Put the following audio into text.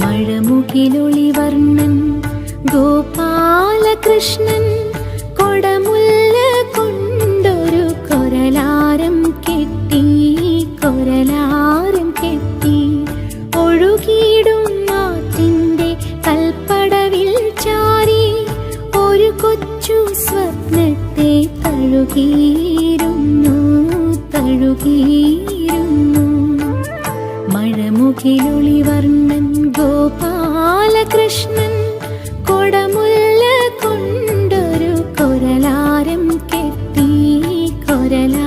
മഴമുകിലൊളിവർണൻ ഗോപാലകൃഷ്ണൻ കൊടമുല്ല കൊണ്ടൊരു കൊരലാരം കെട്ടി കൊരലാരം കെട്ടി ഒഴുകിയിടും മാറ്റിന്റെ കൽപ്പടവിൽ ചാരി ഒരു കൊച്ചു സ്വപ്നത്തെ തഴുകിയിരുന്നു മുകിലൊളിവർണൻ ഗോപാലകൃഷ്ണൻ കൊടമുല്ല കൊണ്ടൊരു കൊരലാരം കെട്ടി കൊരലാ